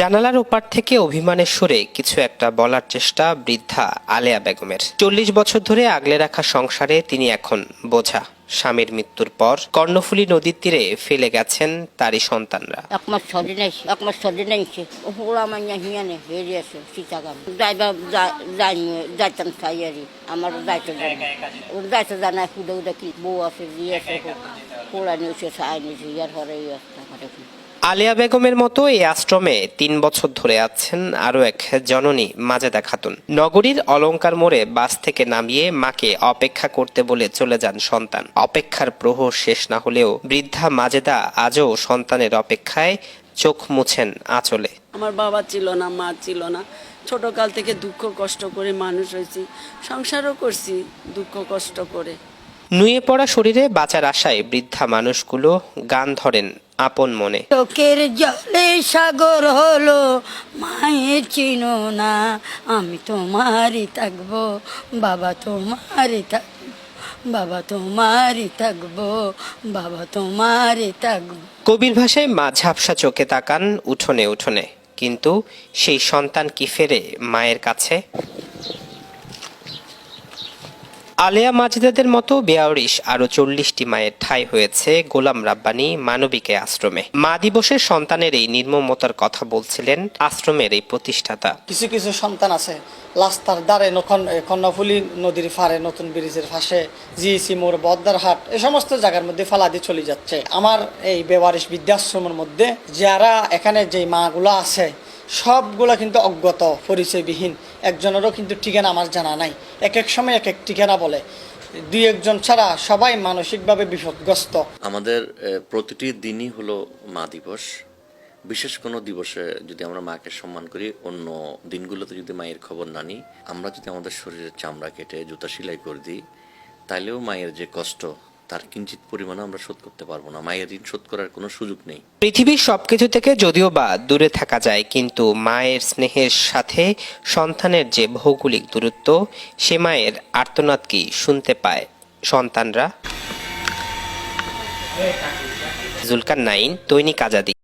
জানালার ওপার থেকে অভিমানের সুরে কিছু একটা বলার চেষ্টা বৃদ্ধা আলেয়া বেগমের। চল্লিশ বছর ধরে আগলে রাখা সংসারে তিনি এখন বোঝা। স্বামীর মৃত্যুর পর কর্ণফুলী নদীর তীরে ফেলে গেছেন তারই সন্তানরা। এক মাস ছদিন আইসি এক মাস ছদিন আইসি ওরা আমার হিয়ানে হেরি আছে সীতাগাম। যাইবা যাই যাইতাম চাই আরি আমার যাইতে জানা। ওর যাইতে জানা খুদে উদে কি বউ আছে জি আছে পোড়া নিয়েছে চাই নিয়েছে, ইয়ার হরে টাকা দেখি আলিয়া বেগমের মতো এই আশ্রমে তিন বছর ধরে আছেন আরও এক জননী, মাজেদা খাতুন। নগরীর অলঙ্কার মোড়ে বাস থেকে নামিয়ে মাকে অপেক্ষা করতে বলে চলে যান সন্তান। অপেক্ষার প্রহর শেষ না হলেও বৃদ্ধা মাজেদা আজও সন্তানের অপেক্ষায় চোখ মুছেন আঁচলে। আমার বাবা ছিল না, মা ছিল না। ছোটকাল থেকে দুঃখ কষ্ট করে মানুষ হয়েছি। সংসারও করছি দুঃখ কষ্ট করে। নুয়ে পড়া শরীরে বাঁচার আশায় বৃদ্ধা মানুষগুলো গান ধরেন আপন মনে। চোখের জলে সাগর হলো মায়ের চিনো না আমি তোমারই থাকব বাবা তোমারই থাকব বাবা তোমারই থাকব বাবা তোমারই থাকব। কবির ভাষায় মা ঝাপসা চোখে তাকান উঠোনে উঠোনে কিন্তু সেই সন্তান কি ফেরে মায়ের কাছে? আলেয়া মাজেদাদের মতো বেয়ারিশ আরও চল্লিশটি মায়ের ঠাঁই হয়েছে গোলাম রাব্বানি মানবিকে আশ্রমে। মা দিবসের সন্তানের এই নির্মমতার কথা বলছিলেন আশ্রমের এই প্রতিষ্ঠাতা। কিছু কিছু সন্তান আছে লাস্তার দ্বারে কর্ণফুলী নদীর ফারে নতুন ব্রিজের পাশে জিএসি মোড় বদ্দারহাট এ সমস্ত জায়গার মধ্যে ফালা দিয়ে চলে যাচ্ছে। আমার এই বেওয়ারিশ বৃদ্ধাশ্রমের মধ্যে যারা এখানে যে মাগুলো আছে সবগুলো কিন্তু অজ্ঞত, পরিচয়বিহীন। একজনেরও কিন্তু ঠিকানা আমার জানা নাই। এক এক সময় এক এক ঠিকানা বলে। দুই একজন ছাড়া সবাই মানসিকভাবে বিপদগ্রস্ত। আমাদের প্রতিটি দিনই হলো মা দিবস। বিশেষ কোনো দিবসে যদি আমরা মাকে সম্মান করি, অন্য দিনগুলোতে যদি মায়ের খবর না নিই, আমরা যদি আমাদের শরীরের চামড়া কেটে জুতা সেলাই করে দিই তাহলেও মায়ের যে কষ্ট তার কিঞ্চিত পরিমাণে আমরা শোধ করতে পারব না। মায়ের ঋণ শোধ করার কোনো সুযোগ নেই। পৃথিবীর সবকিছু থেকে যদিও বা দূরে থাকা যায়, কিন্তু মায়ের স্নেহের সাথে সন্তানের যে ভৌগোলিক দূরত্ব, সে মায়ের আর্তনাদ কি শুনতে পায় সন্তানরা? জুলকার নাইন, দৈনিক আজাদি।